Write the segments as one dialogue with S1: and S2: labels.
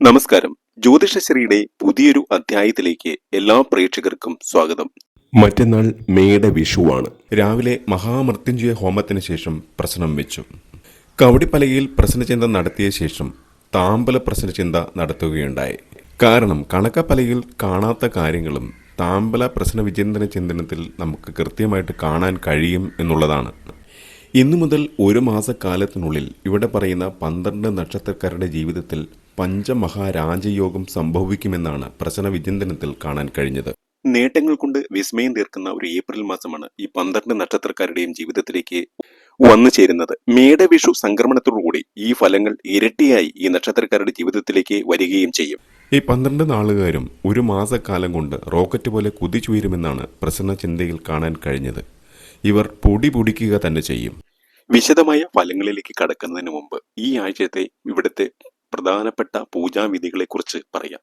S1: നമസ്കാരം. ജ്യോതിഷശ്രീയുടെ പുതിയൊരു അധ്യായത്തിലേക്ക് എല്ലാ പ്രേക്ഷകർക്കും സ്വാഗതം.
S2: മറ്റന്നാൾ മേയുടെ വിഷുവാണ്.
S3: രാവിലെ മഹാമൃത്യുഞ്ജയ ഹോമത്തിന് ശേഷം പ്രശ്നം വെച്ചു. കവടിപ്പലകയിൽ പ്രശ്നചിന്ത നടത്തിയ ശേഷം താമ്പല പ്രശ്നചിന്ത നടത്തുകയുണ്ടായി. കാരണം കണക്കപ്പലയിൽ കാണാത്ത കാര്യങ്ങളും താമ്പല പ്രശ്ന വിചിന്തന ചിന്തനത്തിൽ നമുക്ക് കൃത്യമായിട്ട് കാണാൻ കഴിയും എന്നുള്ളതാണ്. ഇന്നു മുതൽ ഒരു മാസക്കാലത്തിനുള്ളിൽ ഇവിടെ പറയുന്ന പന്ത്രണ്ട് നക്ഷത്രക്കാരുടെ ജീവിതത്തിൽ പഞ്ചമഹാരാജയോഗം സംഭവിക്കുമെന്നാണ് പ്രശ്ന വിചിന്തനത്തിൽ കാണാൻ കഴിഞ്ഞത്.
S1: നേട്ടങ്ങൾ കൊണ്ട് വിസ്മയം തീർക്കുന്ന ഒരു ഏപ്രിൽ മാസമാണ് ഈ പന്ത്രണ്ട് നക്ഷത്രക്കാരുടെയും ജീവിതത്തിലേക്ക് വന്നു ചേരുന്നത്. മേടവിഷു സംക്രമണത്തോടുകൂടി ഈ ഫലങ്ങൾ ഇരട്ടിയായി ഈ നക്ഷത്രക്കാരുടെ ജീവിതത്തിലേക്ക് വരികയും ചെയ്യും.
S3: ഈ പന്ത്രണ്ട് നാളുകാരും ഒരു മാസക്കാലം കൊണ്ട് റോക്കറ്റ് പോലെ കുതിച്ചുയരുമെന്നാണ് പ്രസന്ന ചിന്തയിൽ കാണാൻ കഴിഞ്ഞത്. ഇവർ പൊടി പൊടിക്കുക തന്നെ ചെയ്യും.
S1: വിശദമായ ഫലങ്ങളിലേക്ക് കടക്കുന്നതിന് മുമ്പ് ഈ ആഴ്ചത്തെ ഇവിടുത്തെ പ്രധാനപ്പെട്ട പൂജാവിധികളെക്കുറിച്ച് പറയാം.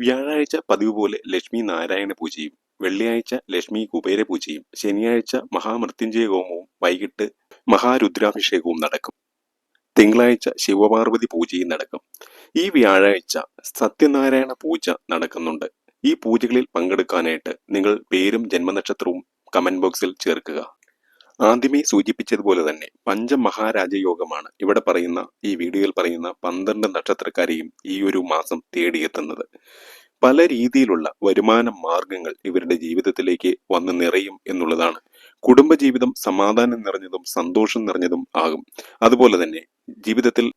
S1: വ്യാഴാഴ്ച പതിവ് പോലെ ലക്ഷ്മി നാരായണ പൂജയും വെള്ളിയാഴ്ച ലക്ഷ്മി കുബേര പൂജയും ശനിയാഴ്ച മഹാമൃത്യുഞ്ജയ ഹോമവും വൈകിട്ട് മഹാരുദ്രാഭിഷേകവും നടക്കും. തിങ്കളാഴ്ച ശിവപാർവതി പൂജയും നടക്കും. ഈ വ്യാഴാഴ്ച സത്യനാരായണ പൂജ നടക്കുന്നുണ്ട്. ഈ പൂജകളിൽ പങ്കെടുക്കാനായിട്ട് നിങ്ങൾ പേരും ജന്മനക്ഷത്രവും കമന്റ് ബോക്സിൽ ചേർക്കുക. ആദ്യമേ സൂചിപ്പിച്ചതുപോലെ തന്നെ പഞ്ചമഹാരാജയോഗമാണ് ഇവിടെ പറയുന്ന ഈ വീഡിയോയിൽ പറയുന്ന പന്ത്രണ്ട് നക്ഷത്രക്കാരെയും ഈ ഒരു മാസം തേടിയെത്തുന്നത്. പല രീതിയിലുള്ള വരുമാന മാർഗങ്ങൾ ഇവരുടെ ജീവിതത്തിലേക്ക് വന്ന് നിറയും എന്നുള്ളതാണ്. കുടുംബജീവിതം സമാധാനം നിറഞ്ഞതും സന്തോഷം നിറഞ്ഞതും ആകും. അതുപോലെ തന്നെ ജീവിതത്തിൽ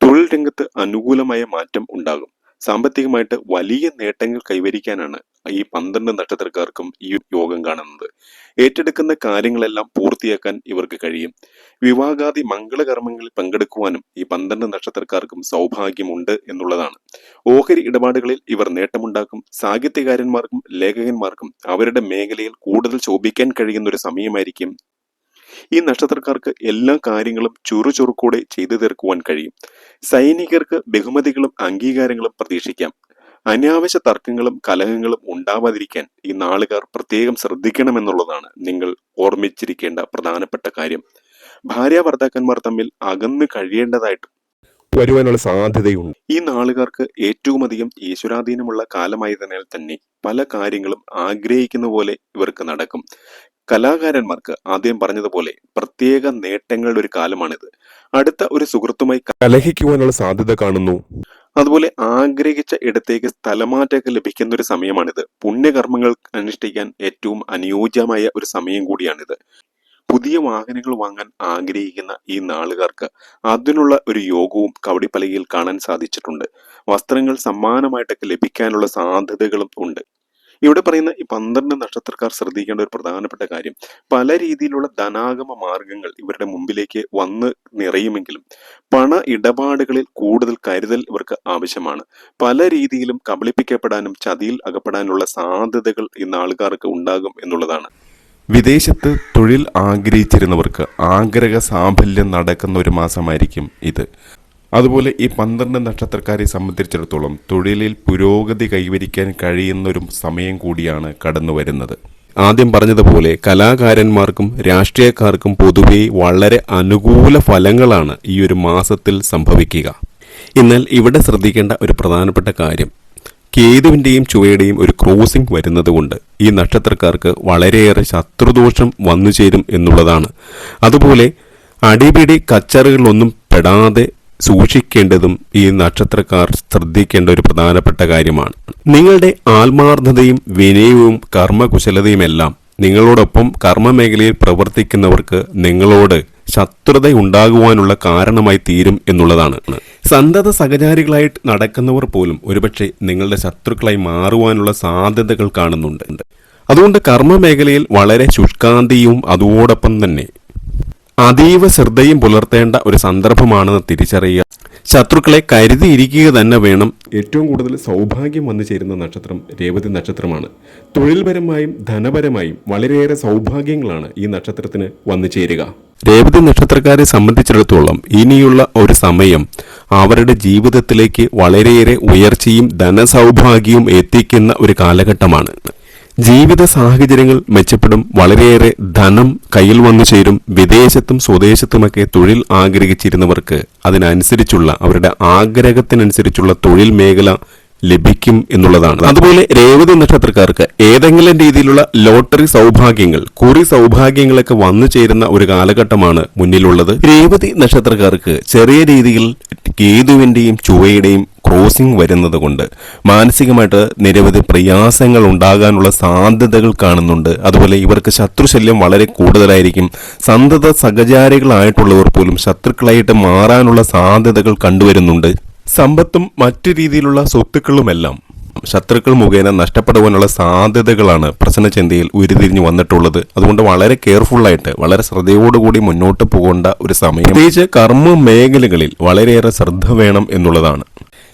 S1: തൊഴിൽ രംഗത്ത് അനുകൂലമായ മാറ്റം ഉണ്ടാകും. സാമ്പത്തികമായിട്ട് വലിയ നേട്ടങ്ങൾ കൈവരിക്കാനാണ് ഈ പന്ത്രണ്ട് നക്ഷത്രക്കാർക്കും ഈ യോഗം കാണുന്നത്. ഏറ്റെടുക്കുന്ന കാര്യങ്ങളെല്ലാം പൂർത്തിയാക്കാൻ ഇവർക്ക് കഴിയും. വിവാഹാദി മംഗളകർമ്മങ്ങളിൽ പങ്കെടുക്കുവാനും ഈ പന്ത്രണ്ട് നക്ഷത്രക്കാർക്കും സൗഭാഗ്യമുണ്ട് എന്നുള്ളതാണ്. ഓഹരി ഇടപാടുകളിൽ ഇവർ നേട്ടമുണ്ടാക്കും. സാഹിത്യകാരന്മാർക്കും ലേഖകന്മാർക്കും അവരുടെ മേഖലയിൽ കൂടുതൽ ശോഭിക്കാൻ കഴിയുന്ന ഒരു സമയമായിരിക്കും ഈ നക്ഷത്രക്കാർക്ക് എല്ലാ കാര്യങ്ങളും ചുറുചുറുക്കോടെ ചെയ്തു തീർക്കുവാൻ കഴിയും. സൈനികർക്ക് ബഹുമതികളും അംഗീകാരങ്ങളും പ്രതീക്ഷിക്കാം. അനാവശ്യ തർക്കങ്ങളും കലഹങ്ങളും ഉണ്ടാവാതിരിക്കാൻ ഈ നാളുകാർ പ്രത്യേകം ശ്രദ്ധിക്കണമെന്നുള്ളതാണ് നിങ്ങൾ ഓർമ്മിച്ചിരിക്കേണ്ട പ്രധാനപ്പെട്ട കാര്യം. ഭാര്യ ഭർത്താക്കന്മാർ തമ്മിൽ അകന്നു കഴിയേണ്ടതായിട്ട്
S2: വരുവാനുള്ള സാധ്യതയുണ്ട്.
S1: ഈ നാളുകാർക്ക് ഏറ്റവും അധികം ഈശ്വരാധീനമുള്ള കാലമായതിനാൽ തന്നെ പല കാര്യങ്ങളും ആഗ്രഹിക്കുന്ന പോലെ ഇവർക്ക് നടക്കും. കലാകാരന്മാർക്ക് ആദ്യം പറഞ്ഞതുപോലെ പ്രത്യേക നേട്ടങ്ങളുടെ ഒരു കാലമാണിത്. അടുത്ത ഒരു സുഹൃത്തുമായി
S2: കലഹിക്കുവാനുള്ള സാധ്യത കാണുന്നു.
S1: അതുപോലെ ആഗ്രഹിച്ച ഇടത്തേക്ക് സ്ഥലമാറ്റമൊക്കെ ലഭിക്കുന്ന ഒരു സമയമാണിത്. പുണ്യകർമ്മങ്ങൾ അനുഷ്ഠിക്കാൻ ഏറ്റവും അനുയോജ്യമായ ഒരു സമയം കൂടിയാണിത്. പുതിയ വാഹനങ്ങൾ വാങ്ങാൻ ആഗ്രഹിക്കുന്ന ഈ നാളുകാർക്ക് അതിനുള്ള ഒരു യോഗവും കവടിപ്പലകയിൽ കാണാൻ സാധിച്ചിട്ടുണ്ട്. വസ്ത്രങ്ങൾ സമ്മാനമായിട്ടൊക്കെ ലഭിക്കാനുള്ള സാധ്യതകളും ഉണ്ട്. ഇവിടെ പറയുന്ന ഈ പന്ത്രണ്ട് നക്ഷത്രക്കാർ ശ്രദ്ധിക്കേണ്ട ഒരു പ്രധാനപ്പെട്ട കാര്യം പല രീതിയിലുള്ള ധനാഗമ മാർഗങ്ങൾ ഇവരുടെ മുമ്പിലേക്ക് വന്ന് നിറയുമെങ്കിലും പണ ഇടപാടുകളിൽ കൂടുതൽ കരുതൽ ഇവർക്ക് ആവശ്യമാണ്. പല രീതിയിലും കബളിപ്പിക്കപ്പെടാനും ചതിയിൽ അകപ്പെടാനുള്ള സാധ്യതകൾ ഇന്ന് ആൾക്കാർക്ക് ഉണ്ടാകും എന്നുള്ളതാണ്.
S3: വിദേശത്ത് തൊഴിൽ ആഗ്രഹിച്ചിരുന്നവർക്ക് ആഗ്രഹ സാഫല്യം നടക്കുന്ന ഒരു മാസമായിരിക്കും ഇത്. അതുപോലെ ഈ പന്ത്രണ്ട് നക്ഷത്രക്കാരെ സംബന്ധിച്ചിടത്തോളം തൊഴിലിൽ പുരോഗതി കൈവരിക്കാൻ കഴിയുന്ന ഒരു സമയം കൂടിയാണ് കടന്നു വരുന്നത്. ആദ്യം പറഞ്ഞതുപോലെ കലാകാരന്മാർക്കും രാഷ്ട്രീയക്കാർക്കും പൊതുവെ വളരെ അനുകൂല ഫലങ്ങളാണ് ഈ ഒരു മാസത്തിൽ സംഭവിക്കുക. എന്നാൽ ഇവിടെ ശ്രദ്ധിക്കേണ്ട ഒരു പ്രധാനപ്പെട്ട കാര്യം. കേതുവിന്റെയും ചുവയുടെയും ഒരു ക്രോസിംഗ് വരുന്നതുകൊണ്ട് ഈ നക്ഷത്രക്കാർക്ക് വളരെയേറെ ശത്രുദോഷം വന്നു ചേരും എന്നുള്ളതാണ്. അതുപോലെ അടിപിടി കച്ചറുകളിലൊന്നും പെടാതെ സൂക്ഷിക്കേണ്ടതും ഈ നക്ഷത്രക്കാർ ശ്രദ്ധിക്കേണ്ട ഒരു പ്രധാനപ്പെട്ട കാര്യമാണ്. നിങ്ങളുടെ ആത്മാർത്ഥതയും വിനയവും കർമ്മകുശലതയുമെല്ലാം നിങ്ങളോടൊപ്പം കർമ്മമേഖലയിൽ പ്രവർത്തിക്കുന്നവർക്ക് നിങ്ങളോട് ശത്രുത ഉണ്ടാകുവാനുള്ള കാരണമായി തീരും എന്നുള്ളതാണ്. സന്തത സഹചാരികളായിട്ട് നടക്കുന്നവർ പോലും ഒരുപക്ഷെ നിങ്ങളുടെ ശത്രുക്കളായി മാറുവാനുള്ള സാധ്യതകൾ കാണുന്നുണ്ട്. അതുകൊണ്ട് കർമ്മ മേഖലയിൽ വളരെ ശുഷ്കാന്തിയും അതോടൊപ്പം തന്നെ അതീവ ശ്രദ്ധയും പുലർത്തേണ്ട ഒരു സന്ദർഭമാണെന്ന് തിരിച്ചറിയുക ശത്രുക്കളെ കരുതിയിരിക്കുക തന്നെ വേണം.
S2: ഏറ്റവും കൂടുതൽ സൗഭാഗ്യം വന്നു ചേരുന്ന നക്ഷത്രം രേവതി നക്ഷത്രമാണ്. തൊഴിൽപരമായും ധനപരമായും വളരെയേറെ സൗഭാഗ്യങ്ങളാണ് ഈ നക്ഷത്രത്തിന് വന്നു ചേരുക.
S3: രേവതി നക്ഷത്രക്കാരെ സംബന്ധിച്ചിടത്തോളം ഇനിയുള്ള ഒരു സമയം അവരുടെ ജീവിതത്തിലേക്ക് വളരെയേറെ ഉയർച്ചയും ധനസൗഭാഗ്യവും എത്തിക്കുന്ന ഒരു കാലഘട്ടമാണ്.
S1: ജീവിത സാഹചര്യങ്ങൾ മെച്ചപ്പെടും. വളരെയേറെ ധനം കയ്യിൽ വന്നു ചേരും. വിദേശത്തും സ്വദേശത്തുമൊക്കെ തൊഴിൽ ആഗ്രഹിച്ചിരുന്നവർക്ക് അതിനനുസരിച്ചുള്ള അവരുടെ ആഗ്രഹത്തിനനുസരിച്ചുള്ള തൊഴിൽ മേഖല ലഭിക്കും എന്നുള്ളതാണ്. അതുപോലെ രേവതി നക്ഷത്രക്കാർക്ക് ഏതെങ്കിലും രീതിയിലുള്ള ലോട്ടറി സൗഭാഗ്യങ്ങൾ കുറി സൗഭാഗ്യങ്ങളൊക്കെ വന്നു ചേരുന്ന ഒരു കാലഘട്ടമാണ് മുന്നിലുള്ളത്. രേവതി നക്ഷത്രക്കാർക്ക് ചെറിയ രീതിയിൽ കേതുവിന്റെയും ചുവയുടെയും ക്രോസിംഗ് വരുന്നത് കൊണ്ട് മാനസികമായിട്ട് നിരവധി പ്രയാസങ്ങൾ ഉണ്ടാകാനുള്ള സാധ്യതകൾ കാണുന്നുണ്ട്. അതുപോലെ ഇവർക്ക് ശത്രുശല്യം വളരെ കൂടുതലായിരിക്കും. സന്തത സഹചാരികളായിട്ടുള്ളവർ പോലും ശത്രുക്കളായിട്ട് മാറാനുള്ള സാധ്യതകൾ കണ്ടുവരുന്നുണ്ട്. സമ്പത്തും മറ്റു രീതിയിലുള്ള സ്വത്തുക്കളുമെല്ലാം ശത്രുക്കൾ മുഖേന നഷ്ടപ്പെടുവാനുള്ള സാധ്യതകളാണ് പ്രശ്നചിന്തയിൽ ഉരുതിരിഞ്ഞു വന്നിട്ടുള്ളത്. അതുകൊണ്ട് വളരെ കെയർഫുള്ളായിട്ട് വളരെ ശ്രദ്ധയോടുകൂടി മുന്നോട്ട് പോകേണ്ട ഒരു സമയം. പ്രത്യേകിച്ച് കർമ്മ മേഖലകളിൽ വളരെയേറെ ശ്രദ്ധ വേണം എന്നുള്ളതാണ്.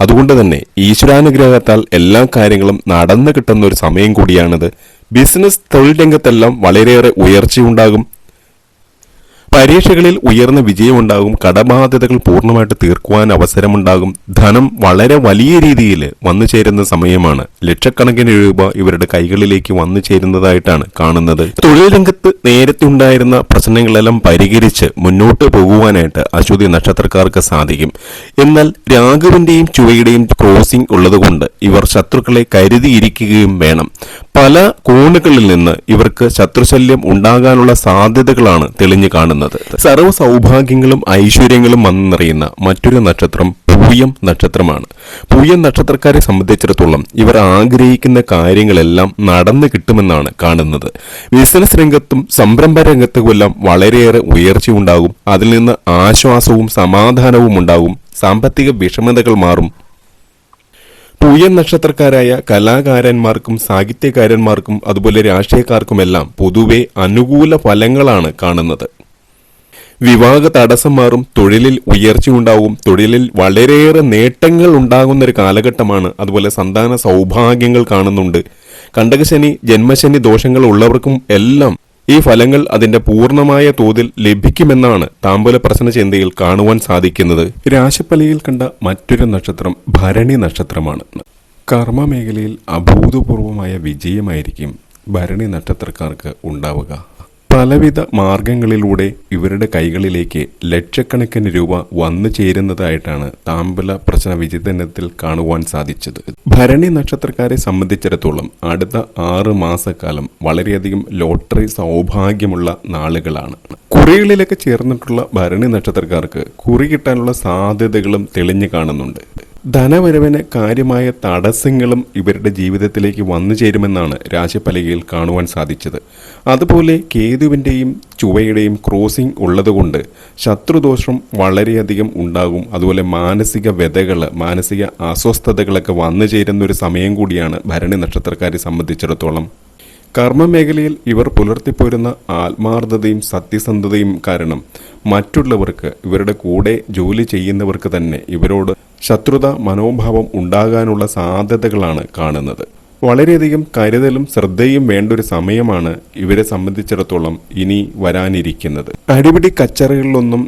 S1: അതുകൊണ്ട് തന്നെ ഈശ്വരാനുഗ്രഹത്താൽ എല്ലാ കാര്യങ്ങളും നടന്നു കിട്ടുന്ന ഒരു സമയം കൂടിയാണിത്. ബിസിനസ് തൊഴിൽ രംഗത്തെല്ലാം വളരെയേറെ ഉയർച്ചയുണ്ടാകും. പരീക്ഷകളിൽ ഉയർന്ന വിജയമുണ്ടാകും. കടബാധ്യതകൾ പൂർണമായിട്ട് തീർക്കുവാൻ അവസരമുണ്ടാകും. ധനം വളരെ വലിയ രീതിയിൽ വന്നു ചേരുന്ന സമയമാണ്. ലക്ഷക്കണക്കിന് രൂപ ഇവരുടെ കൈകളിലേക്ക് വന്നു ചേരുന്നതായിട്ടാണ് കാണുന്നത്. തൊഴിൽ നേരത്തെ ഉണ്ടായിരുന്ന പ്രശ്നങ്ങളെല്ലാം പരിഹരിച്ച് മുന്നോട്ട് പോകുവാനായിട്ട് അശ്വതി നക്ഷത്രക്കാർക്ക് സാധിക്കും. എന്നാൽ രാഘുവിന്റെയും ചുവയുടെയും ക്രോസിംഗ് ഉള്ളതുകൊണ്ട് ഇവർ ശത്രുക്കളെ കരുതിയിരിക്കുകയും വേണം. പല കോണുകളിൽ നിന്ന് ഇവർക്ക് ശത്രുശല്യം ഉണ്ടാകാനുള്ള സാധ്യതകളാണ് തെളിഞ്ഞു കാണുന്നത്. സർവ സൗഭാഗ്യങ്ങളും ഐശ്വര്യങ്ങളും വന്നു മറ്റൊരു നക്ഷത്രം പൂയം നക്ഷത്രമാണ്. പൂയം നക്ഷത്രക്കാരെ സംബന്ധിച്ചിടത്തോളം ഇവർ ആഗ്രഹിക്കുന്ന കാര്യങ്ങളെല്ലാം നടന്നു കിട്ടുമെന്നാണ് കാണുന്നത്. ബിസിനസ് രംഗത്തും സംരംഭ രംഗത്തുമെല്ലാം വളരെയേറെ ഉയർച്ചയുണ്ടാകും. അതിൽ നിന്ന് ആശ്വാസവും സമാധാനവും ഉണ്ടാകും. സാമ്പത്തിക വിഷമതകൾ മാറും. പൂയൻ നക്ഷത്രക്കാരായ കലാകാരന്മാർക്കും സാഹിത്യകാരന്മാർക്കും അതുപോലെ രാഷ്ട്രീയക്കാർക്കുമെല്ലാം പൊതുവെ അനുകൂല ഫലങ്ങളാണ് കാണുന്നത്. വിവാഹ തടസ്സം മാറും തൊഴിലിൽ ഉയർച്ചയുണ്ടാവും തൊഴിലിൽ വളരെയേറെ നേട്ടങ്ങൾ ഉണ്ടാകുന്ന ഒരു കാലഘട്ടമാണ് അതുപോലെ സന്താന സൗഭാഗ്യങ്ങൾ കാണുന്നുണ്ട്. കണ്ടകശനി ജന്മശനി ദോഷങ്ങൾ ഉള്ളവർക്കും എല്ലാം ഈ ഫലങ്ങൾ അതിന്റെ പൂർണമായ തോതിൽ ലഭിക്കുമെന്നാണ് താമ്പൂല പ്രശ്ന ചിന്തയിൽ കാണുവാൻ സാധിക്കുന്നത്. രാശിപ്പലയിൽ കണ്ട മറ്റൊരു നക്ഷത്രം ഭരണി നക്ഷത്രമാണ്. കർമ്മ മേഖലയിൽ അഭൂതപൂർവമായ വിജയമായിരിക്കും ഭരണി നക്ഷത്രക്കാർക്ക് ഉണ്ടാവുക. പലവിധ മാർഗങ്ങളിലൂടെ ഇവരുടെ കൈകളിലേക്ക് ലക്ഷക്കണക്കിന് രൂപ വന്നു ചേരുന്നതായിട്ടാണ് താമ്പല പ്രശ്ന വിചിന്തനത്തിൽ കാണുവാൻ സാധിച്ചത്. ഭരണി നക്ഷത്രക്കാരെ സംബന്ധിച്ചിടത്തോളം അടുത്ത ആറ് മാസക്കാലം വളരെയധികം ലോട്ടറി സൗഭാഗ്യമുള്ള നാളുകളാണ്. കുറികളിലൊക്കെ ചേർന്നിട്ടുള്ള ഭരണി നക്ഷത്രക്കാർക്ക് കുറി കിട്ടാനുള്ള സാധ്യതകളും തെളിഞ്ഞു കാണുന്നുണ്ട്. ധനവരവിന് കാര്യമായ തടസ്സങ്ങളും ഇവരുടെ ജീവിതത്തിലേക്ക് വന്നു ചേരുമെന്നാണ് രാശിപ്പലകയിൽ കാണുവാൻ സാധിച്ചത്. അതുപോലെ കേതുവിന്റെയും ചുവയുടെയും ക്രോസിംഗ് ഉള്ളതുകൊണ്ട് ശത്രുദോഷം വളരെയധികം ഉണ്ടാകും. അതുപോലെ മാനസിക വ്യതകൾ മാനസിക അസ്വസ്ഥതകളൊക്കെ വന്നു ചേരുന്ന ഒരു സമയം കൂടിയാണ് ഭരണി നക്ഷത്രക്കാരെ സംബന്ധിച്ചിടത്തോളം. കർമ്മമേഖലയിൽ ഇവർ പുലർത്തിപ്പോരുന്ന ആത്മാർത്ഥതയും സത്യസന്ധതയും കാരണം മറ്റുള്ളവർക്ക് ഇവരുടെ കൂടെ ജോലി ചെയ്യുന്നവർക്ക് തന്നെ ഇവരോട് ശത്രുത മനോഭാവം ഉണ്ടാകാനുള്ള സാധ്യതകളാണ് കാണുന്നത്. വളരെയധികം കരുതലും ശ്രദ്ധയും വേണ്ട ഒരു സമയമാണ് ഇവരെ സംബന്ധിച്ചിടത്തോളം ഇനി വരാനിരിക്കുന്നത്. അടിപിടി കച്ചറകളിലൊന്നും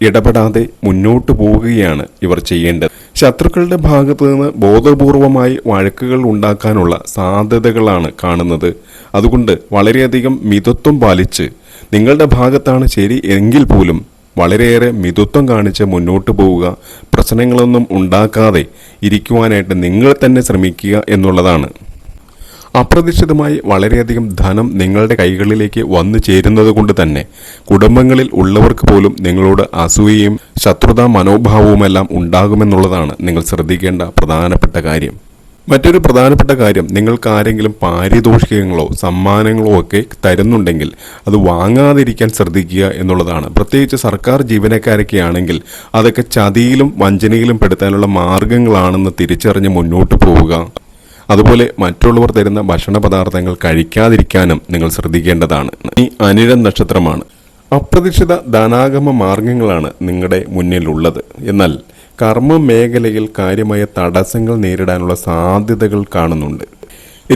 S1: ഇടപെടാതെ മുന്നോട്ടു പോവുകയാണ് ഇവർ ചെയ്യേണ്ടത്. ശത്രുക്കളുടെ ഭാഗത്തു നിന്ന് ബോധപൂർവമായി വഴക്കുകൾ ഉണ്ടാക്കാനുള്ള സാധ്യതകളാണ് കാണുന്നത്. അതുകൊണ്ട് വളരെയധികം മിതത്വം പാലിച്ച് നിങ്ങളുടെ ഭാഗത്താണ് ശരി എങ്കിൽ പോലും വളരെയേറെ മിതത്വം കാണിച്ച് മുന്നോട്ട് പോവുക പ്രശ്നങ്ങളൊന്നും ഉണ്ടാക്കാതെ ഇരിക്കുവാനായിട്ട് നിങ്ങൾ തന്നെ ശ്രമിക്കുക എന്നുള്ളതാണ്. അപ്രതീക്ഷിതമായി വളരെയധികം ധനം നിങ്ങളുടെ കൈകളിലേക്ക് വന്നു ചേരുന്നത് കൊണ്ട് തന്നെ കുടുംബങ്ങളിൽ ഉള്ളവർക്ക് പോലും നിങ്ങളോട് അസൂയയും ശത്രുതാ മനോഭാവവുമെല്ലാം ഉണ്ടാകുമെന്നുള്ളതാണ് നിങ്ങൾ ശ്രദ്ധിക്കേണ്ട പ്രധാനപ്പെട്ട കാര്യം. മറ്റൊരു പ്രധാനപ്പെട്ട കാര്യം നിങ്ങൾക്ക് ആരെങ്കിലും പാരിതോഷികങ്ങളോ സമ്മാനങ്ങളോ ഒക്കെ തരുന്നുണ്ടെങ്കിൽ അത് വാങ്ങാതിരിക്കാൻ ശ്രദ്ധിക്കുക എന്നുള്ളതാണ്. പ്രത്യേകിച്ച് സർക്കാർ ജീവനക്കാരൊക്കെ ആണെങ്കിൽ അതൊക്കെ ചതിയിലും വഞ്ചനയിലും പെടുത്താനുള്ള മാർഗങ്ങളാണെന്ന് തിരിച്ചറിഞ്ഞ് മുന്നോട്ട് പോവുക. അതുപോലെ മറ്റുള്ളവർ തരുന്ന ഭക്ഷണ പദാർത്ഥങ്ങൾ കഴിക്കാതിരിക്കാനും നിങ്ങൾ ശ്രദ്ധിക്കേണ്ടതാണ്. ഈ അനിഴം നക്ഷത്രമാണ് അപ്രതീക്ഷിത ധനാഗമ മാർഗങ്ങളാണ് നിങ്ങളുടെ മുന്നിലുള്ളത്. എന്നാൽ കർമ്മ മേഖലയിൽ കാര്യമായ തടസ്സങ്ങൾ നേരിടാനുള്ള സാധ്യതകൾ കാണുന്നുണ്ട്.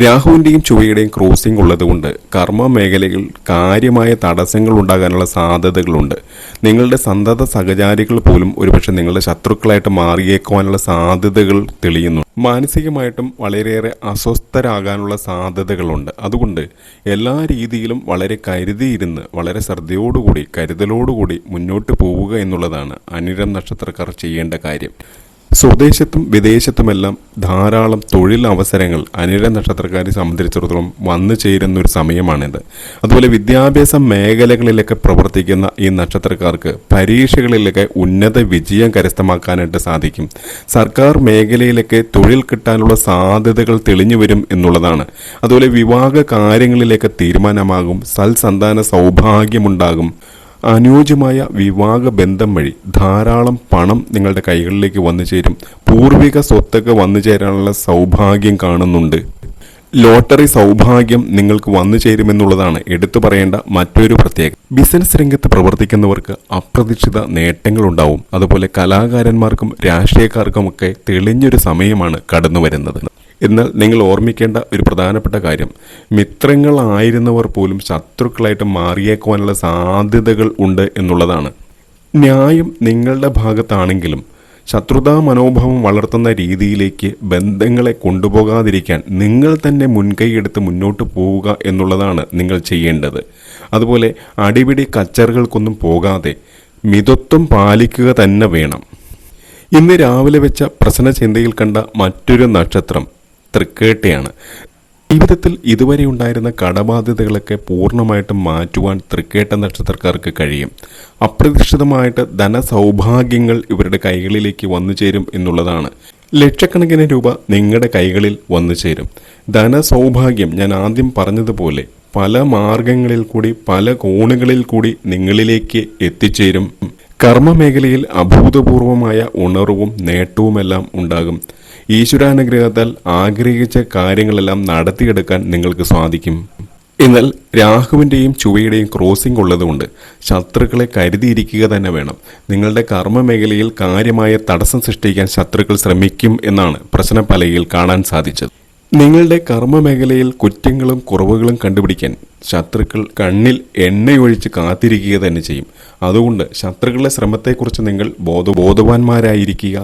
S1: രാഹുവിന്റെയും ചൊവ്വയുടെയും ക്രോസിംഗ് ഉള്ളതുകൊണ്ട് കർമ്മ മേഖലയിൽ കാര്യമായ തടസ്സങ്ങൾ ഉണ്ടാകാനുള്ള സാധ്യതകളുണ്ട്. നിങ്ങളുടെ സന്തത സഹചാരികൾ പോലും ഒരുപക്ഷെ നിങ്ങളുടെ ശത്രുക്കളായിട്ട് മാറിയേക്കുവാനുള്ള സാധ്യതകൾ തെളിയുന്നു മാനസികമായിട്ടും വളരെയേറെ അസ്വസ്ഥരാകാനുള്ള സാധ്യതകളുണ്ട്. അതുകൊണ്ട് എല്ലാ രീതിയിലും വളരെ കരുതിയിരുന്ന് വളരെ ശ്രദ്ധയോടുകൂടി കരുതലോടുകൂടി മുന്നോട്ട് പോവുക എന്നുള്ളതാണ് അനിരം നക്ഷത്രക്കാർ ചെയ്യേണ്ട കാര്യം. സ്വദേശത്തും വിദേശത്തുമെല്ലാം ധാരാളം തൊഴിൽ അവസരങ്ങൾ അനിഴ നക്ഷത്രക്കാരെ സംബന്ധിച്ചിടത്തോളം വന്നു ചേരുന്ന ഒരു സമയമാണിത്. അതുപോലെ വിദ്യാഭ്യാസ മേഖലകളിലൊക്കെ പ്രവർത്തിക്കുന്ന ഈ നക്ഷത്രക്കാർക്ക് പരീക്ഷകളിലൊക്കെ ഉന്നത വിജയം കരസ്ഥമാക്കാനായിട്ട് സാധിക്കും. സർക്കാർ മേഖലയിലൊക്കെ തൊഴിൽ കിട്ടാനുള്ള സാധ്യതകൾ തെളിഞ്ഞു വരും എന്നുള്ളതാണ്. അതുപോലെ വിവാഹ കാര്യങ്ങളിലേക്ക് തീരുമാനമാകും. സൽസന്താന സൗഭാഗ്യമുണ്ടാകും. അനുയോജ്യമായ വിവാഹ ബന്ധം വഴി ധാരാളം പണം നിങ്ങളുടെ കൈകളിലേക്ക് വന്നു ചേരും പൂർവിക സ്വത്തൊക്കെ വന്നു ചേരാനുള്ള സൗഭാഗ്യം കാണുന്നുണ്ട്. ലോട്ടറി സൗഭാഗ്യം നിങ്ങൾക്ക് വന്നു ചേരുമെന്നുള്ളതാണ് എടുത്തു പറയേണ്ട മറ്റൊരു പ്രത്യേകത. ബിസിനസ് രംഗത്ത് പ്രവർത്തിക്കുന്നവർക്ക് അപ്രതീക്ഷിത നേട്ടങ്ങൾ നേട്ടങ്ങളുണ്ടാവും. അതുപോലെ കലാകാരന്മാർക്കും രാഷ്ട്രീയക്കാർക്കുമൊക്കെ തെളിഞ്ഞൊരു സമയമാണ് കടന്നു വരുന്നത് എന്നാൽ നിങ്ങൾ ഓർമ്മിക്കേണ്ട ഒരു പ്രധാനപ്പെട്ട കാര്യം. മിത്രങ്ങളായിരുന്നവർ പോലും ശത്രുക്കളായിട്ട് മാറിയേക്കുവാനുള്ള സാധ്യതകൾ ഉണ്ട് എന്നുള്ളതാണ്. ന്യായം നിങ്ങളുടെ ഭാഗത്താണെങ്കിലും ശത്രുതാ മനോഭാവം വളർത്തുന്ന രീതിയിലേക്ക് ബന്ധങ്ങളെ കൊണ്ടുപോകാതിരിക്കാൻ നിങ്ങൾ തന്നെ മുൻകൈയെടുത്ത് മുന്നോട്ട് പോവുക എന്നുള്ളതാണ് നിങ്ങൾ ചെയ്യേണ്ടത്. അതുപോലെ അടിപിടി കച്ചറുകൾക്കൊന്നും പോകാതെ മിതത്വം പാലിക്കുക തന്നെ വേണം. ഇന്ന് രാവിലെ വെച്ച പ്രശ്ന ചിന്തയിൽ കണ്ട മറ്റൊരു നക്ഷത്രം തൃക്കേട്ടയാണ്. ജീവിതത്തിൽ ഇതുവരെ ഉണ്ടായിരുന്ന കടബാധ്യതകളൊക്കെ പൂർണമായിട്ടും മാറ്റുവാൻ തൃക്കേട്ട നക്ഷത്രക്കാർക്ക് കഴിയും. അപ്രതീക്ഷിതമായിട്ട് ധനസൗഭാഗ്യങ്ങൾ ഇവരുടെ കൈകളിലേക്ക് വന്നു ചേരും എന്നുള്ളതാണ്. ലക്ഷക്കണക്കിന് രൂപ നിങ്ങളുടെ കൈകളിൽ വന്നു ചേരും. ധനസൗഭാഗ്യം ഞാൻ ആദ്യം പറഞ്ഞതുപോലെ പല മാർഗങ്ങളിൽ കൂടി പല കോണുകളിൽ കൂടി നിങ്ങളിലേക്ക് എത്തിച്ചേരും. കർമ്മമേഖലയിൽ അഭൂതപൂർവമായ ഉണർവും നേട്ടവുമെല്ലാം ഉണ്ടാകും. ഈശ്വരാനുഗ്രഹത്താൽ ആഗ്രഹിച്ച കാര്യങ്ങളെല്ലാം നടത്തിയെടുക്കാൻ നിങ്ങൾക്ക് സാധിക്കും. എന്നാൽ രാഹുവിന്റെയും ചുവയുടെയും ക്രോസിംഗ് ഉള്ളതുകൊണ്ട് ശത്രുക്കളെ കരുതിയിരിക്കുക തന്നെ വേണം. നിങ്ങളുടെ കർമ്മ മേഖലയിൽ കാര്യമായ തടസ്സം സൃഷ്ടിക്കാൻ ശത്രുക്കൾ ശ്രമിക്കും എന്നാണ് പ്രശ്നപ്പലയിൽ കാണാൻ സാധിച്ചത്. നിങ്ങളുടെ കർമ്മ മേഖലയിൽ കുറ്റങ്ങളും കുറവുകളും കണ്ടുപിടിക്കാൻ ശത്രുക്കൾ കണ്ണിൽ എണ്ണയൊഴിച്ച് കാത്തിരിക്കുക തന്നെ ചെയ്യും. അതുകൊണ്ട് ശത്രുക്കളുടെ ശ്രമത്തെക്കുറിച്ച് നിങ്ങൾ ബോധ ബോധവാന്മാരായിരിക്കുക.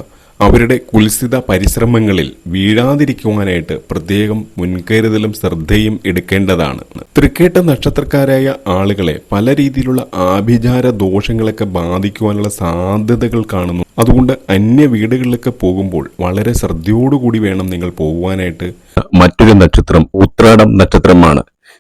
S1: അവരുടെ കുൽസിത പരിശ്രമങ്ങളിൽ വീഴാതിരിക്കുവാനായിട്ട് പ്രത്യേകം മുൻകരുതലും ശ്രദ്ധയും എടുക്കേണ്ടതാണ്. തൃക്കേട്ട നക്ഷത്രക്കാരായ ആളുകളെ പല രീതിയിലുള്ള ആഭിചാര ദോഷങ്ങളൊക്കെ ബാധിക്കുവാനുള്ള സാധ്യതകൾ കാണുന്നു. അതുകൊണ്ട് അന്യ വീടുകളിലൊക്കെ പോകുമ്പോൾ വളരെ ശ്രദ്ധയോടുകൂടി വേണം നിങ്ങൾ പോകുവാനായിട്ട് മറ്റൊരു നക്ഷത്രം ഉത്രാടം നക്ഷത്രമാണ്.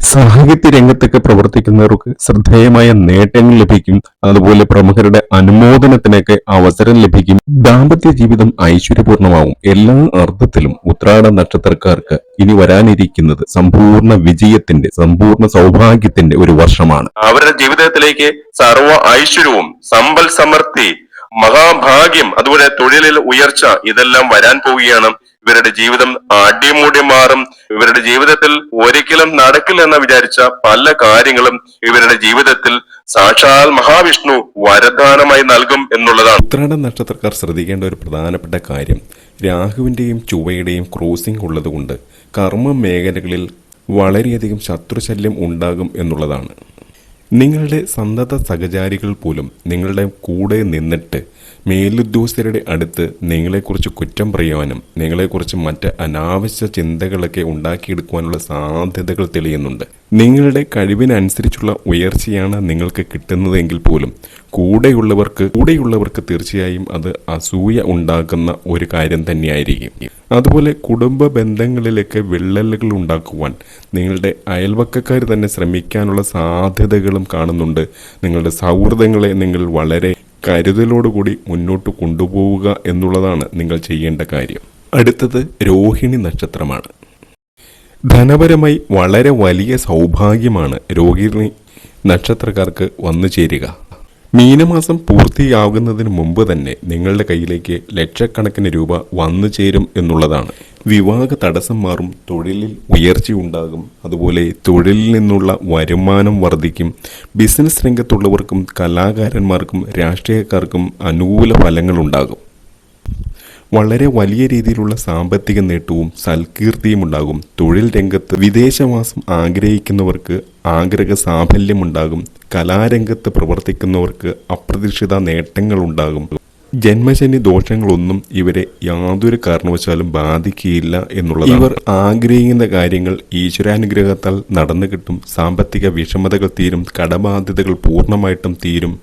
S1: സാഹിത്യ രംഗത്തൊക്കെ പ്രവർത്തിക്കുന്നവർക്ക് ശ്രദ്ധേയമായ നേട്ടങ്ങൾ ലഭിക്കും. അതുപോലെ പ്രമുഖരുടെ അനുമോദനത്തിനൊക്കെ അവസരം ലഭിക്കും. ദാമ്പത്യ ജീവിതം ഐശ്വര്യപൂർണമാവും. എല്ലാ അർത്ഥത്തിലും ഉത്രാട നക്ഷത്രക്കാർക്ക് ഇനി വരാനിരിക്കുന്നത് സമ്പൂർണ വിജയത്തിന്റെ സമ്പൂർണ സൗഭാഗ്യത്തിന്റെ ഒരു വർഷമാണ്.
S4: അവരുടെ ജീവിതത്തിലേക്ക് സർവ ഐശ്വര്യവും സമ്പൽ സമൃദ്ധി മഹാഭാഗ്യം അതുപോലെ തൊഴിലിൽ ഉയർച്ച ഇതെല്ലാം വരാൻ പോവുകയാണ്. ഇവരുടെ ജീവിതം അടിമുടി മാറും. ഇവരുടെ ജീവിതത്തിൽ ഒരിക്കലും നടക്കില്ലെന്ന് വിചാരിച്ച പല കാര്യങ്ങളും ഇവരുടെ ജീവിതത്തിൽ സാക്ഷാൽ മഹാവിഷ്ണു വരദാനമായി നൽകും എന്നുള്ളതാണ്.
S1: ഉത്രാട നക്ഷത്രക്കാർ ശ്രദ്ധിക്കേണ്ട ഒരു പ്രധാനപ്പെട്ട കാര്യം രാഹുവിന്റെയും ചുവയുടെയും ക്രോസിംഗ് ഉള്ളതുകൊണ്ട് കർമ്മ മേഖലകളിൽ വളരെയധികം ശത്രുശല്യം ഉണ്ടാകും എന്നുള്ളതാണ്. നിങ്ങളുടെ സന്തത സഹചാരികൾ പോലും നിങ്ങളുടെ കൂടെ നിന്നിട്ട് മേലുദ്യോഗസ്ഥരുടെ അടുത്ത് നിങ്ങളെക്കുറിച്ച് കുറ്റം പറയുവാനും നിങ്ങളെക്കുറിച്ച് മറ്റ് അനാവശ്യ ചിന്തകളൊക്കെ ഉണ്ടാക്കിയെടുക്കുവാനുള്ള സാധ്യതകൾ തെളിയുന്നുണ്ട്. നിങ്ങളുടെ കഴിവിനനുസരിച്ചുള്ള ഉയർച്ചയാണ് നിങ്ങൾക്ക് കിട്ടുന്നതെങ്കിൽ പോലും കൂടെയുള്ളവർക്ക് കൂടെയുള്ളവർക്ക് തീർച്ചയായും അത് അസൂയ ഉണ്ടാക്കുന്ന ഒരു കാര്യം തന്നെയായിരിക്കും. അതുപോലെ കുടുംബ ബന്ധങ്ങളിലൊക്കെ വിള്ളലുകൾ ഉണ്ടാക്കുവാൻ നിങ്ങളുടെ അയൽവക്കക്കാർ തന്നെ ശ്രമിക്കാനുള്ള സാധ്യതകളും കാണുന്നുണ്ട്. നിങ്ങളുടെ സൗഹൃദങ്ങളെ നിങ്ങൾ വളരെ
S3: കരുതലോടുകൂടി മുന്നോട്ട് കൊണ്ടുപോവുക എന്നുള്ളതാണ് നിങ്ങൾ ചെയ്യേണ്ട കാര്യം. അടുത്തത് രോഹിണി നക്ഷത്രമാണ്. ധനപരമായി വളരെ വലിയ സൗഭാഗ്യമാണ് രോഹിണി നക്ഷത്രക്കാർക്ക് വന്നു ചേരുക. മീനമാസം പൂർത്തിയാകുന്നതിന് മുമ്പ് തന്നെ നിങ്ങളുടെ കയ്യിലേക്ക് ലക്ഷക്കണക്കിന് രൂപ വന്നു ചേരും എന്നുള്ളതാണ്. വിവാഹ തടസ്സം മാറും തൊഴിലിൽ ഉയർച്ചയുണ്ടാകും അതുപോലെ തൊഴിലിൽ നിന്നുള്ള വരുമാനം വർദ്ധിക്കും. ബിസിനസ് രംഗത്തുള്ളവർക്കും കലാകാരന്മാർക്കും രാഷ്ട്രീയക്കാർക്കും അനുകൂല ഫലങ്ങളുണ്ടാകും വളരെ വലിയ രീതിയിലുള്ള സാമ്പത്തിക നേട്ടവും സൽകീർത്തിയും ഉണ്ടാകും. തൊഴിൽ രംഗത്ത് വിദേശവാസം ആഗ്രഹിക്കുന്നവർക്ക് ആഗ്രഹ സാഫല്യമുണ്ടാകും കലാരംഗത്ത് പ്രവർത്തിക്കുന്നവർക്ക് അപ്രതീക്ഷിത നേട്ടങ്ങൾ ഉണ്ടാകും. ജന്മശനി ദോഷങ്ങളൊന്നും ഇവരെ യാതൊരു കാരണവശാലും ബാധിക്കുകയില്ല എന്നുള്ളത് ഇവർ ആഗ്രഹിക്കുന്ന കാര്യങ്ങൾ ഈശ്വരാനുഗ്രഹത്താൽ നടന്നു കിട്ടും സാമ്പത്തിക വിഷമതകൾ തീരും. കടബാധ്യതകൾ പൂർണമായിട്ടും തീരും.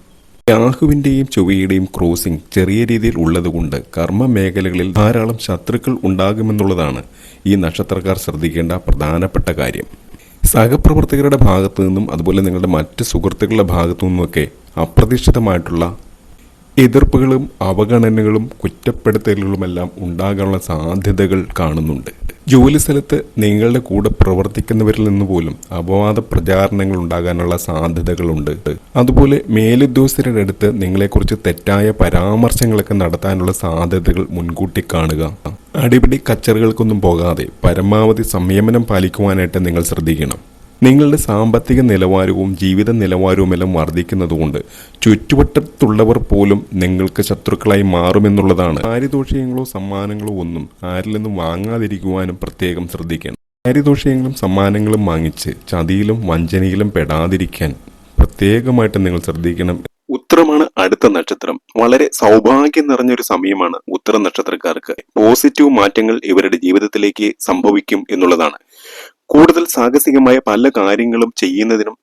S3: രാഹുവിന്റെയും ചൊവ്വയുടെയും ക്രോസിംഗ് ചെറിയ രീതിയിൽ ഉള്ളതുകൊണ്ട് കർമ്മ മേഖലകളിൽ ധാരാളം ശത്രുക്കൾ ഉണ്ടാകുമെന്നുള്ളതാണ് ഈ നക്ഷത്രക്കാർ ശ്രദ്ധിക്കേണ്ട പ്രധാനപ്പെട്ട കാര്യം. സഹപ്രവർത്തകരുടെ ഭാഗത്തു നിന്നും അതുപോലെ നിങ്ങളുടെ മറ്റ് സുഹൃത്തുക്കളുടെ ഭാഗത്തു നിന്നുമൊക്കെ അപ്രതീക്ഷിതമായിട്ടുള്ള എതിർപ്പുകളും അവഗണനകളും കുറ്റപ്പെടുത്തലുകളുമെല്ലാം ഉണ്ടാകാനുള്ള സാധ്യതകൾ കാണുന്നുണ്ട്. ജോലി സ്ഥലത്ത് നിങ്ങളുടെ കൂടെ പ്രവർത്തിക്കുന്നവരിൽ നിന്ന് പോലും അപവാദ പ്രചാരണങ്ങൾ ഉണ്ടാകാനുള്ള സാധ്യതകളുണ്ട്. അതുപോലെ മേലുദ്യോഗസ്ഥരുടെ അടുത്ത് നിങ്ങളെക്കുറിച്ച് തെറ്റായ പരാമർശങ്ങളൊക്കെ നടത്താനുള്ള സാധ്യതകൾ മുൻകൂട്ടി കാണുക. അടിപിടി കച്ചറുകൾക്കൊന്നും പോകാതെ പരമാവധി സംയമനം പാലിക്കുവാനായിട്ട് നിങ്ങൾ ശ്രദ്ധിക്കണം. നിങ്ങളുടെ സാമ്പത്തിക നിലവാരവും ജീവിത നിലവാരവും എല്ലാം വർദ്ധിക്കുന്നതുകൊണ്ട് ചുറ്റുവട്ടത്തുള്ളവർ പോലും നിങ്ങൾക്ക് ശത്രുക്കളായി മാറുമെന്നുള്ളതാണ്. പാരിതോഷികങ്ങളോ സമ്മാനങ്ങളോ ഒന്നും ആരിൽ നിന്നും വാങ്ങാതിരിക്കുവാനും പ്രത്യേകം ശ്രദ്ധിക്കണം. പാരിതോഷികങ്ങളും സമ്മാനങ്ങളും വാങ്ങിച്ച് ചതിയിലും വഞ്ചനയിലും പെടാതിരിക്കാൻ പ്രത്യേകമായിട്ട് നിങ്ങൾ ശ്രദ്ധിക്കണം.
S1: ഉത്തരമാണ് അടുത്ത നക്ഷത്രം. വളരെ സൗഭാഗ്യം നിറഞ്ഞൊരു സമയമാണ് ഉത്തര നക്ഷത്രക്കാർക്ക്. പോസിറ്റീവ് മാറ്റങ്ങൾ ഇവരുടെ ജീവിതത്തിലേക്ക് സംഭവിക്കും എന്നുള്ളതാണ്. കൂടുതൽ സാഹസികമായ പല കാര്യങ്ങളും ചെയ്യുന്നതിനും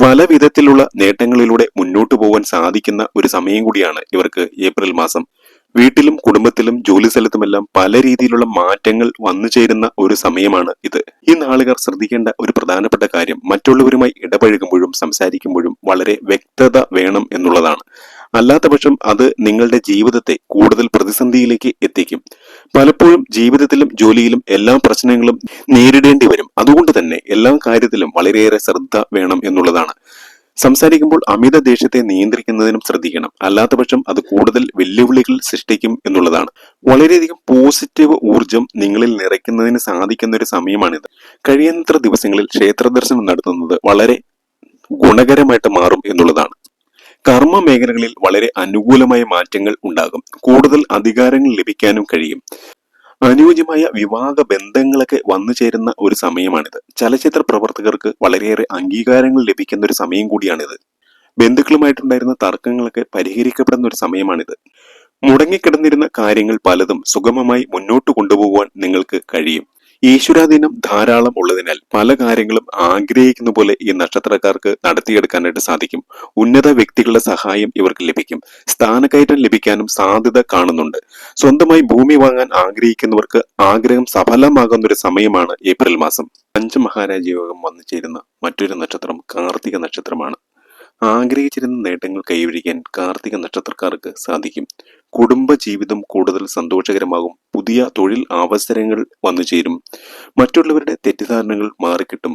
S1: പല വിധത്തിലുള്ള നേട്ടങ്ങളിലൂടെ മുന്നോട്ടു പോകാൻ സാധിക്കുന്ന ഒരു സമയം കൂടിയാണ് ഇവർക്ക് ഏപ്രിൽ മാസം. വീട്ടിലും കുടുംബത്തിലും ജോലി സ്ഥലത്തുമെല്ലാം പല രീതിയിലുള്ള മാറ്റങ്ങൾ വന്നു ചേരുന്ന ഒരു സമയമാണ് ഇത്. ഈ നാളുകാർ ശ്രദ്ധിക്കേണ്ട ഒരു പ്രധാനപ്പെട്ട കാര്യം മറ്റുള്ളവരുമായി ഇടപഴകുമ്പോഴും സംസാരിക്കുമ്പോഴും വളരെ വ്യക്തത വേണം എന്നുള്ളതാണ്. അല്ലാത്ത പക്ഷം അത് നിങ്ങളുടെ ജീവിതത്തെ കൂടുതൽ പ്രതിസന്ധിയിലേക്ക് എത്തിക്കും. പലപ്പോഴും ജീവിതത്തിലും ജോലിയിലും എല്ലാ പ്രശ്നങ്ങളും നേരിടേണ്ടി വരും. അതുകൊണ്ട് തന്നെ എല്ലാ കാര്യത്തിലും വളരെയേറെ ശ്രദ്ധ വേണം എന്നുള്ളതാണ്. സംസാരിക്കുമ്പോൾ അമിത ദേഷ്യത്തെ നിയന്ത്രിക്കുന്നതിനും ശ്രദ്ധിക്കണം. അല്ലാത്തപക്ഷം അത് കൂടുതൽ വെല്ലുവിളികൾ സൃഷ്ടിക്കും എന്നുള്ളതാണ്. വളരെയധികം പോസിറ്റീവ് ഊർജം നിങ്ങളിൽ നിറയ്ക്കുന്നതിന് സാധിക്കുന്ന ഒരു സമയമാണിത്. കഴിയുന്നത്ര ദിവസങ്ങളിൽ ക്ഷേത്ര ദർശനം നടത്തുന്നത് വളരെ ഗുണകരമായിട്ട് മാറും എന്നുള്ളതാണ്. കർമ്മ മേഖലകളിൽ വളരെ അനുകൂലമായ മാറ്റങ്ങൾ ഉണ്ടാകും. കൂടുതൽ അധികാരങ്ങൾ ലഭിക്കാനും കഴിയും. അനുയോജ്യമായ വിവാഹ ബന്ധങ്ങളൊക്കെ വന്നു ചേരുന്ന ഒരു സമയമാണിത്. ചലച്ചിത്ര പ്രവർത്തകർക്ക് വളരെയേറെ അംഗീകാരങ്ങൾ ലഭിക്കുന്ന ഒരു സമയം കൂടിയാണിത്. ബന്ധുക്കളുമായിട്ടുണ്ടായിരുന്ന തർക്കങ്ങളൊക്കെ പരിഹരിക്കപ്പെടുന്ന ഒരു സമയമാണിത്. മുടങ്ങിക്കിടന്നിരുന്ന കാര്യങ്ങൾ പലതും സുഗമമായി മുന്നോട്ട് കൊണ്ടുപോകുവാൻ നിങ്ങൾക്ക് കഴിയും. ഈശ്വരാധീനം ധാരാളം ഉള്ളതിനാൽ പല കാര്യങ്ങളും ആഗ്രഹിക്കുന്ന പോലെ ഈ നക്ഷത്രക്കാർക്ക് നടത്തിയെടുക്കാനായിട്ട് സാധിക്കും. ഉന്നത വ്യക്തികളുടെ സഹായം ഇവർക്ക് ലഭിക്കും. സ്ഥാനക്കയറ്റം ലഭിക്കാനും സാധ്യത കാണുന്നുണ്ട്. സ്വന്തമായി ഭൂമി വാങ്ങാൻ ആഗ്രഹിക്കുന്നവർക്ക് ആഗ്രഹം സഫലമാകുന്ന ഒരു സമയമാണ് ഏപ്രിൽ മാസം. പഞ്ചമഹാരാജ യോഗം വന്നു ചേരുന്ന മറ്റൊരു നക്ഷത്രം കാർത്തിക നക്ഷത്രമാണ്. ആഗ്രഹിച്ചിരുന്ന നേട്ടങ്ങൾ കൈവരിക്കാൻ കാർത്തിക നക്ഷത്രക്കാർക്ക് സാധിക്കും. കുടുംബ ജീവിതം കൂടുതൽ സന്തോഷകരമാകും. പുതിയ തൊഴിൽ അവസരങ്ങൾ വന്നു ചേരും മറ്റുള്ളവരുടെ തെറ്റിദ്ധാരണകൾ മാറിക്കിട്ടും.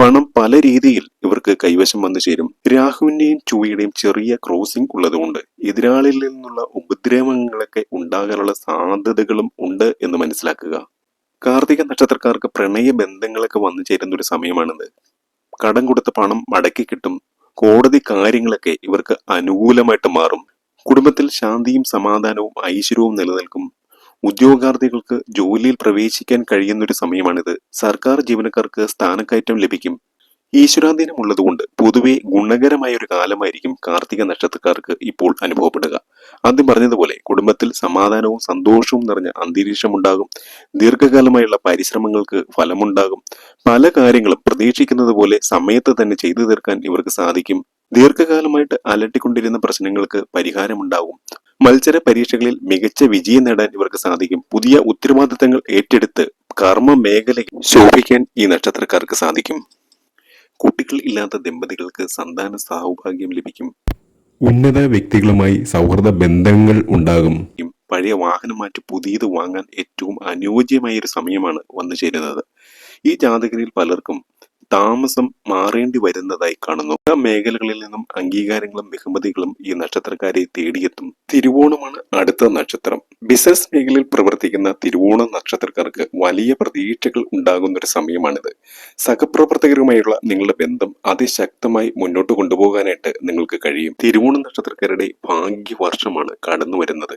S1: പണം പല രീതിയിൽ ഇവർക്ക് കൈവശം വന്നു ചേരും. രാഹുവിന്റെയും ചുവയുടെയും ചെറിയ ക്രോസിംഗ് ഉള്ളതുകൊണ്ട് എതിരാളിൽ നിന്നുള്ള ഉപദ്രവങ്ങളൊക്കെ ഉണ്ടാകാനുള്ള സാധ്യതകളും ഉണ്ട് എന്ന് മനസ്സിലാക്കുക. കാർത്തിക നക്ഷത്രക്കാർക്ക് പ്രണയ ബന്ധങ്ങളൊക്കെ വന്നു ചേരുന്ന ഒരു സമയമാണിത്. കടം കൊടുത്ത പണം മടക്കി കിട്ടും. കോടതി കാര്യങ്ങളൊക്കെ ഇവർക്ക് അനുകൂലമായിട്ട് മാറും. കുടുംബത്തിൽ ശാന്തിയും സമാധാനവും ഐശ്വര്യവും നിലനിൽക്കും. ഉദ്യോഗാർത്ഥികൾക്ക് ജോലിയിൽ പ്രവേശിക്കാൻ കഴിയുന്നൊരു സമയമാണിത്. സർക്കാർ ജീവനക്കാർക്ക് സ്ഥാനക്കയറ്റം ലഭിക്കും. ഈശ്വരാധീനം ഉള്ളതുകൊണ്ട് പൊതുവെ ഗുണകരമായ ഒരു കാലമായിരിക്കും കാർത്തിക നക്ഷത്രക്കാർക്ക് ഇപ്പോൾ അനുഭവപ്പെടുക. ആദ്യം പറഞ്ഞതുപോലെ കുടുംബത്തിൽ സമാധാനവും സന്തോഷവും നിറഞ്ഞ അന്തരീക്ഷമുണ്ടാകും. ദീർഘകാലമായുള്ള പരിശ്രമങ്ങൾക്ക് ഫലമുണ്ടാകും. പല കാര്യങ്ങളും പ്രതീക്ഷിക്കുന്നത് പോലെ സമയത്ത് തന്നെ ചെയ്തു തീർക്കാൻ ഇവർക്ക് സാധിക്കും. ദീർഘകാലമായിട്ട് അലട്ടിക്കൊണ്ടിരുന്ന പ്രശ്നങ്ങൾക്ക് പരിഹാരമുണ്ടാകും. മത്സര പരീക്ഷകളിൽ മികച്ച വിജയം നേടാൻ ഇവർക്ക് സാധിക്കും. പുതിയ ഉത്തരവാദിത്തങ്ങൾ ഏറ്റെടുത്ത് കർമ്മ മേഖലയിൽ ശോഭിക്കാൻ ഈ നക്ഷത്രക്കാർക്ക് സാധിക്കും. കുട്ടികൾ ഇല്ലാത്ത ദമ്പതികൾക്ക് സന്താന സൗഭാഗ്യം ലഭിക്കും.
S3: ഉന്നത വ്യക്തികളുമായി സൗഹൃദ ബന്ധങ്ങൾ ഉണ്ടാകും.
S1: പഴയ വാഹനം മാറ്റി പുതിയത് വാങ്ങാൻ ഏറ്റവും അനുയോജ്യമായ ഒരു സമയമാണ് വന്നു ചേരുന്നത്. ഈ ജാതകരിൽ പലർക്കും താമസം മാറേണ്ടി വരുന്നതായി കാണുന്നു. ആ മേഖലകളിൽ നിന്നും അംഗീകാരങ്ങളും ബഹുമതികളും ഈ നക്ഷത്രക്കാരെ തേടിയെത്തും. തിരുവോണമാണ് അടുത്ത നക്ഷത്രം. ബിസിനസ് മേഖലയിൽ പ്രവർത്തിക്കുന്ന തിരുവോണ നക്ഷത്രക്കാർക്ക് വലിയ പ്രതീക്ഷകൾ ഉണ്ടാകുന്ന ഒരു സമയമാണിത്. സഹപ്രവർത്തകരുമായുള്ള നിങ്ങളുടെ ബന്ധം അതിശക്തമായി മുന്നോട്ട് കൊണ്ടുപോകാനായിട്ട് നിങ്ങൾക്ക് കഴിയും. തിരുവോണ നക്ഷത്രക്കാരുടെ ഭാഗ്യവർഷമാണ് കടന്നു വരുന്നത്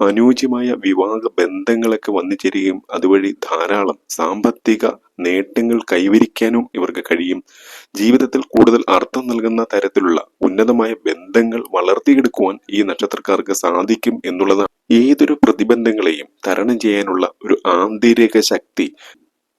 S1: അനുയോജ്യമായ വിവാഹ ബന്ധങ്ങളൊക്കെ വന്നു ചേരുകയും അതുവഴി ധാരാളം സാമ്പത്തിക നേട്ടങ്ങൾ കൈവരിക്കാനും ഇവർക്ക് കഴിയും. ജീവിതത്തിൽ കൂടുതൽ അർത്ഥം നൽകുന്ന തരത്തിലുള്ള ഉന്നതമായ ബന്ധങ്ങൾ വളർത്തിയെടുക്കുവാൻ ഈ നക്ഷത്രക്കാർക്ക് സാധിക്കും എന്നുള്ളതാണ്. ഏതൊരു പ്രതിബന്ധങ്ങളെയും തരണം ചെയ്യാനുള്ള ഒരു ആന്തരിക ശക്തി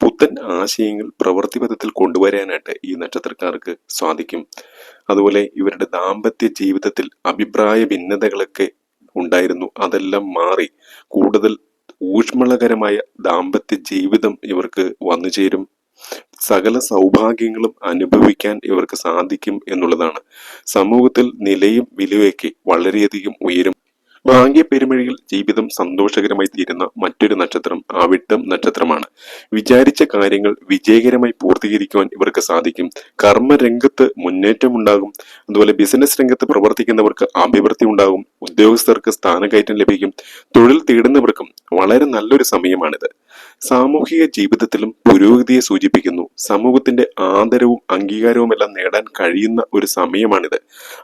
S1: പുത്തൻ ആശയങ്ങൾ പ്രവൃത്തിപഥത്തിൽ കൊണ്ടുവരാനായിട്ട് ഈ നക്ഷത്രക്കാർക്ക് സാധിക്കും. അതുപോലെ ഇവരുടെ ദാമ്പത്യ ജീവിതത്തിൽ അഭിപ്രായ ഭിന്നതകളൊക്കെ ഉണ്ടായിരുന്നു. അതെല്ലാം മാറി കൂടുതൽ ഊഷ്മളകരമായ ദാമ്പത്യ ജീവിതം ഇവർക്ക് വന്നു ചേരും. സകല സൗഭാഗ്യങ്ങളും അനുഭവിക്കാൻ ഇവർക്ക് സാധിക്കും എന്നുള്ളതാണ്. സമൂഹത്തിൽ നിലയും വിലയൊക്കെ വളരെയധികം ഉയരും. ഭാഗ്യ പെരുമഴിയിൽ ജീവിതം സന്തോഷകരമായി തീരുന്ന മറ്റൊരു നക്ഷത്രം ആവിട്ടം നക്ഷത്രമാണ്. വിചാരിച്ച കാര്യങ്ങൾ വിജയകരമായി പൂർത്തീകരിക്കുവാൻ ഇവർക്ക് സാധിക്കും. കർമ്മരംഗത്ത് മുന്നേറ്റമുണ്ടാകും. അതുപോലെ ബിസിനസ് രംഗത്ത് പ്രവർത്തിക്കുന്നവർക്ക് അഭിവൃദ്ധി ഉണ്ടാകും. ഉദ്യോഗസ്ഥർക്ക് സ്ഥാനക്കയറ്റം ലഭിക്കും. തൊഴിൽ തേടുന്നവർക്കും വളരെ നല്ലൊരു സമയമാണിത്. സാമൂഹിക ജീവിതത്തിലും പുരോഗതിയെ സൂചിപ്പിക്കുന്നു. സമൂഹത്തിന്റെ ആദരവും അംഗീകാരവും എല്ലാം നേടാൻ കഴിയുന്ന ഒരു സമയമാണിത്.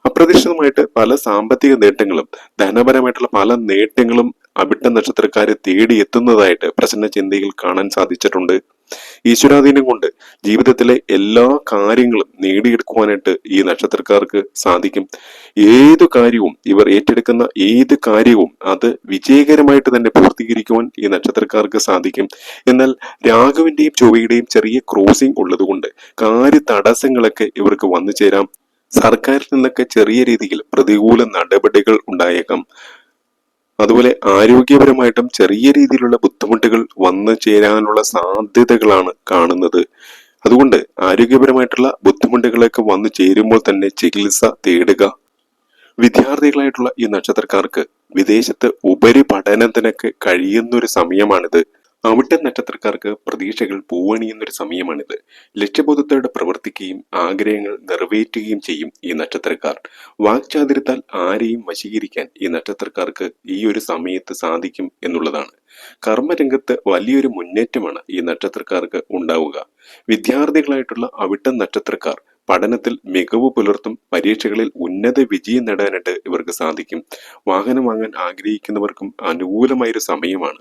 S1: അപ്രതീക്ഷിതമായിട്ട് പല സാമ്പത്തിക നേട്ടങ്ങളും ധനപരമായിട്ടുള്ള പല നേട്ടങ്ങളും അവിട്ട നക്ഷത്രക്കാരെ തേടിയെത്തുന്നതായിട്ട് പ്രസന്ന ചിന്തയിൽ കാണാൻ സാധിച്ചിട്ടുണ്ട്. ഈശ്വരാധീനം കൊണ്ട് ജീവിതത്തിലെ എല്ലാ കാര്യങ്ങളും നേടിയെടുക്കുവാനായിട്ട് ഈ നക്ഷത്രക്കാർക്ക് സാധിക്കും. ഏതു കാര്യവും ഇവർ ഏറ്റെടുക്കുന്ന ഏത് കാര്യവും അത് വിജയകരമായിട്ട് തന്നെ പൂർത്തീകരിക്കുവാൻ ഈ നക്ഷത്രക്കാർക്ക് സാധിക്കും. എന്നാൽ രാഘവിന്റെയും ചൊവ്വയുടെയും ചെറിയ ക്രോസിംഗ് ഉള്ളതുകൊണ്ട് കാര്യ തടസ്സങ്ങളൊക്കെ ഇവർക്ക് വന്നു ചേരാം സർക്കാരിൽ നിന്നൊക്കെ ചെറിയ രീതിയിൽ പ്രതികൂല നടപടികൾ ഉണ്ടായേക്കാം. അതുപോലെ ആരോഗ്യപരമായിട്ടും ചെറിയ രീതിയിലുള്ള ബുദ്ധിമുട്ടുകൾ വന്നു ചേരാനുള്ള സാധ്യതകളാണ് കാണുന്നത്. അതുകൊണ്ട് ആരോഗ്യപരമായിട്ടുള്ള ബുദ്ധിമുട്ടുകളൊക്കെ വന്നു ചേരുമ്പോൾ തന്നെ ചികിത്സ തേടുക. വിദ്യാർത്ഥികളായിട്ടുള്ള ഈ നക്ഷത്രക്കാർക്ക് വിദേശത്ത് ഉപരിപഠനത്തിനൊക്കെ കഴിയുന്ന ഒരു സമയമാണിത്. അവിട്ട നക്ഷത്രക്കാർക്ക് പ്രതീക്ഷകൾ പൂവണിയുന്നൊരു സമയമാണിത്. ലക്ഷ്യബോധത്തോടെ പ്രവർത്തിക്കുകയും ആഗ്രഹങ്ങൾ നിറവേറ്റുകയും ചെയ്യും ഈ നക്ഷത്രക്കാർ. വാക്ചാതിരത്താൽ ആരെയും വശീകരിക്കാൻ ഈ നക്ഷത്രക്കാർക്ക് ഈ ഒരു സമയത്ത് സാധിക്കും എന്നുള്ളതാണ്. കർമ്മരംഗത്ത് വലിയൊരു മുന്നേറ്റമാണ് ഈ നക്ഷത്രക്കാർക്ക് ഉണ്ടാവുക. വിദ്യാർത്ഥികളായിട്ടുള്ള അവിട്ട നക്ഷത്രക്കാർ പഠനത്തിൽ മികവ് പുലർത്തും പരീക്ഷകളിൽ ഉന്നത വിജയം നേടാനായിട്ട് ഇവർക്ക് സാധിക്കും. വാഹനം വാങ്ങാൻ ആഗ്രഹിക്കുന്നവർക്കും അനുകൂലമായൊരു സമയമാണ്.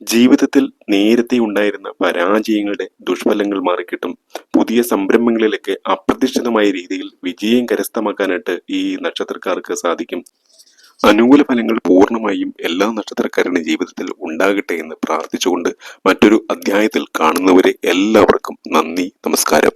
S1: ജീവിതത്തിൽ നേരത്തെ ഉണ്ടായിരുന്ന പരാജയങ്ങളുടെ ദുഷ്ഫലങ്ങൾ മാറിക്കിട്ടും. പുതിയ സംരംഭങ്ങളിലൊക്കെ അപ്രതീക്ഷിതമായ രീതിയിൽ വിജയം കരസ്ഥമാക്കാനായിട്ട് ഈ നക്ഷത്രക്കാർക്ക് സാധിക്കും. അനുകൂല ഫലങ്ങൾ പൂർണമായും എല്ലാ നക്ഷത്രക്കാരുടെ ജീവിതത്തിൽ ഉണ്ടാകട്ടെ എന്ന് പ്രാർത്ഥിച്ചുകൊണ്ട് മറ്റൊരു അധ്യായത്തിൽ കാണുന്നവരെ എല്ലാവർക്കും നന്ദി നമസ്കാരം.